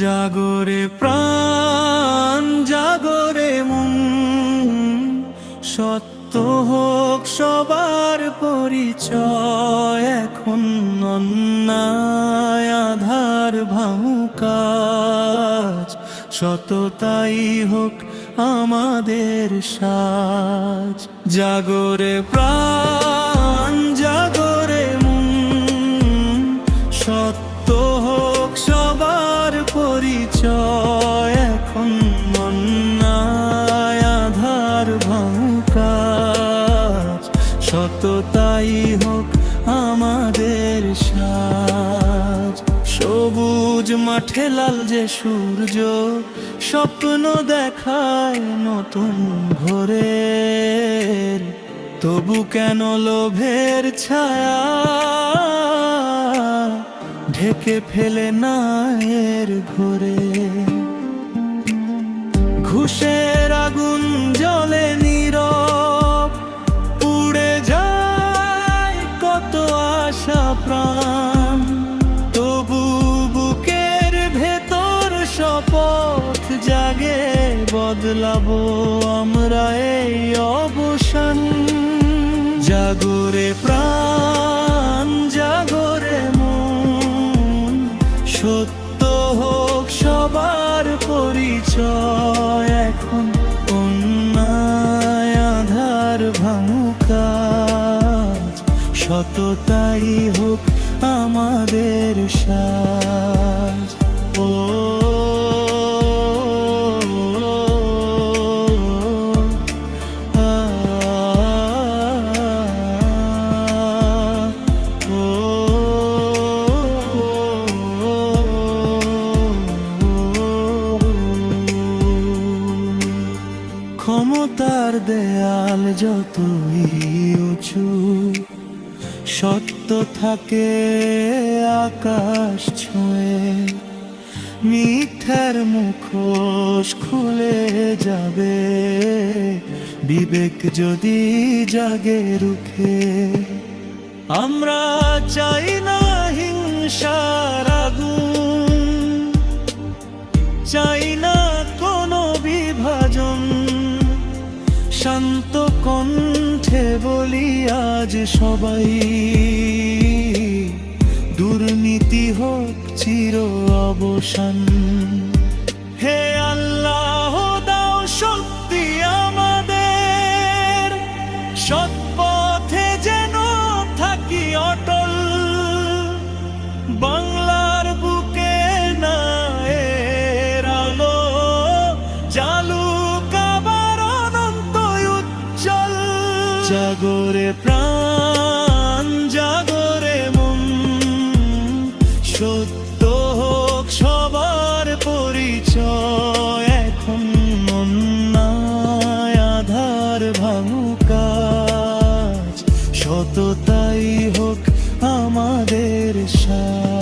জাগরে প্রাণ, জাগরে মন। সত্য হোক সবার পরিচয়, এখন অন্যায় আধার ভাঙুকাজ সততাই হোক আমাদের সাজ। জাগরে প্রাণ মাঠে লাল যে সূর্য, স্বপ্ন দেখায় নতুন ভোরের তবু কেন লোভের ছায়া ঢেকে ফেলে না এর ঘোরে? ঘুষের আগুন জলে নীরব, উড়ে যায় কত আশা প্রাণ। বদলাবো আমরা এই অবসান। জাগরে প্রাণ, জাগরে মন। সত্য হোক সবার পরিচয়, এখন অন্যায় আধার ভাঙুকাজ সততাই হোক আমাদের সাজ। ও ক্ষমতার দেয়াল যতই উঁচু, সত্য থাকে আকাশ ছুঁয়ে। মিথ্যার মুখোশ খুলে যাবে, বিবেক যদি জাগে রুখে। আমরা চাই না হিংসার আগুন, চাই শান্ত কণ্ঠে বলি আজ সবাই দুর্নীতি হোক চির অবসান। জাগরে প্রাণ, জাগরে মন। সত্য হোক সবার পরিচয়, এখন অন্যায় আধার ভাঙুকাজ সততাই হোক আমাদের সাজ